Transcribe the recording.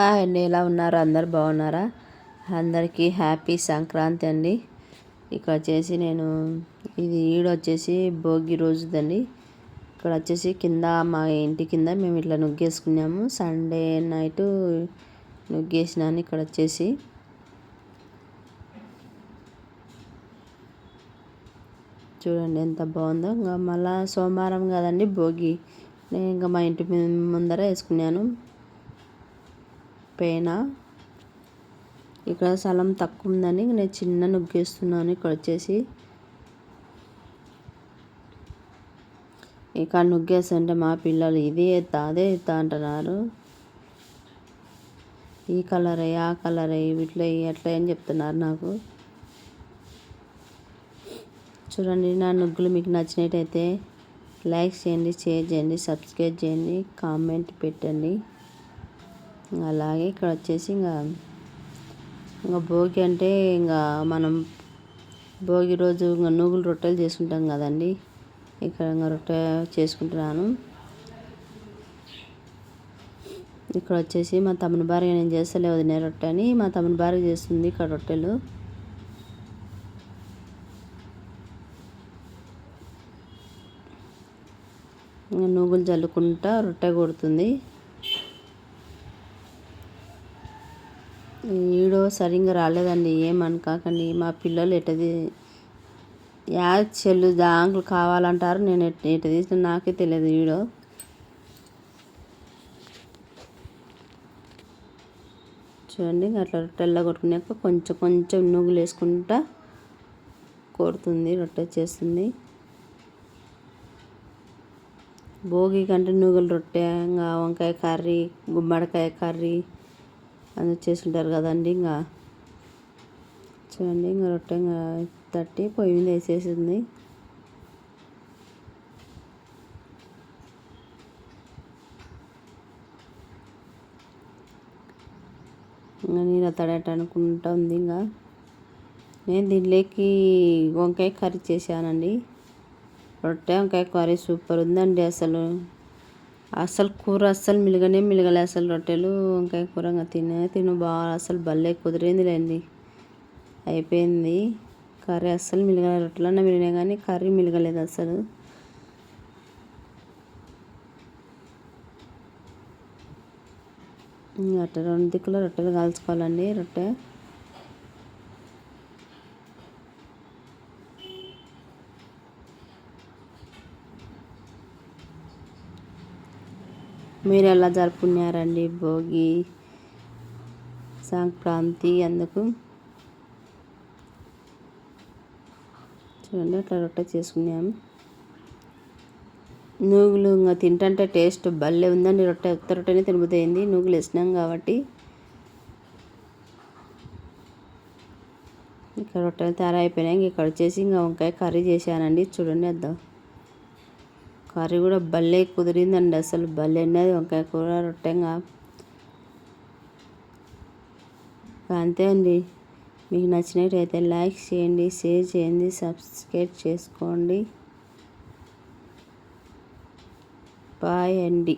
Hi అండి ఎలా ఉన్నారు? అందరు బాగున్నారా? అందరికీ హ్యాపీ సంక్రాంతి అండి. ఇక్కడ వచ్చేసి నేను ఇది ఈడ వచ్చేసి భోగి రోజుదండి. ఇక్కడ వచ్చేసి కింద మా ఇంటి కింద మేము ఇట్లా నుగ్గేసుకున్నాము. సండే నైట్ నుగ్గేసినాను ఇక్కడ వచ్చేసి. చూడండి ఎంత బాగుందో. ఇంకా మళ్ళా సోమవారం కదండి భోగి. నేను ఇంకా మా ఇంటి ముందర వేసుకున్నాను. పేన ఇక్కడ స్థలం తక్కువ ఉందని నేను చిన్న నుగ్గేస్తున్నాను ఇక్కడ వచ్చేసి. ఇక్కడ నుగ్గేస్తుంటే మా పిల్లలు ఇది ఎత్తా అదే ఎత్తా అంటున్నారు. ఈ కలర్ ఆ కలర్ వీటిలో అట్లా ఏం చెప్తున్నారు నాకు. చూడండి నా నుగ్గులు మీకు నచ్చినట్టయితే లైక్ చేయండి షేర్ చేయండి సబ్స్క్రైబ్ చేయండి కామెంట్ పెట్టండి. అలాగే ఇక్కడ వచ్చేసి ఇంకా ఇంకా భోగి అంటే ఇంకా మనం భోగి రోజు ఇంకా నూగులు రొట్టెలు చేసుకుంటాం కదండి. ఇక్కడ ఇంకా రొట్టె చేసుకుంటున్నాను. ఇక్కడ వచ్చేసి మా తమ్ముని భార్య నేను చేస్తలే వదిన రొట్టె అని. మా తమ్ముని భార్య చేస్తుంది ఇక్కడ రొట్టెలు. నూగులు చల్లుకుంటా రొట్టె కొడుతుంది. వీడియో సరిగ్గా రాలేదండి ఏమనుకోకండి మా పిల్లలు ఎట్టది? యా చెల్లు దాంకులు కావాలంటారు నేను ఎట్ట తీసిన నాకే తెలియదు వీడియో చూడండి అట్లా రొట్టెల్లో కొట్టుకున్నాక కొంచెం కొంచెం నువ్వులు వేసుకుంటా కొడుతుంది రొట్టె చేస్తుంది భోగి కంటే నువ్వుల రొట్టె ఇంకా వంకాయ కర్రీ గుమ్మడికాయ కర్రీ. అని చేసుకుంటారు కదండి ఇంకా. చూడండి ఇంకా రొట్టె ఇంకా తట్టి పొయ్యి మీద వేసేసింది. ఇంకా నేను తడట అనుకుంటా ఉంది ఇంకా. నేను దీనిలోకి వంకాయ కర్రీ చేశానండి. రొట్టె వంకాయ కర్రీ సూపర్ ఉందండి అసలు. అసలు కూర అస్సలు మిలగనే మిలగలే అసలు రొట్టెలు వంకాయ కూర తినే తిను బాగా అసలు భలే కుదిరిందిలేండి అయిపోయింది. కర్రీ అస్సలు మిలగలే రొట్టెలన్నా మిలిగినాయి కానీ కర్రీ మిలగలేదు అసలు. అట్ట రెండు దిక్కుల రొట్టెలు కాల్చుకోవాలండి రొట్టె. మీరు ఎలా జరుపుకున్నారండి భోగి సంక్రాంతి అందుకు? చూడండి అట్లా రొట్టె చేసుకున్నాము నూగులు ఇంకా తింటంటే టేస్ట్ భలే ఉందండి రొట్టె. ఉత్త రొట్టెనే తినబుద్దయింది నూగులు వేసినాం కాబట్టి. ఇక్కడ రొట్టెలు తయారైపోయినాయి. ఇక్కడ వచ్చేసి ఇంకా వంకాయ కర్రీ చేశానండి. చూడండి అద్దాం. కర్రీ కూడా భలే కుదిరిందండి. అసలు భలే వంకాయ కూర రొట్టెంగా. అంతే అండి. మీకు నచ్చినట్టయితే లైక్ చేయండి షేర్ చేయండి సబ్స్క్రైబ్ చేసుకోండి. బాయ్ అండి.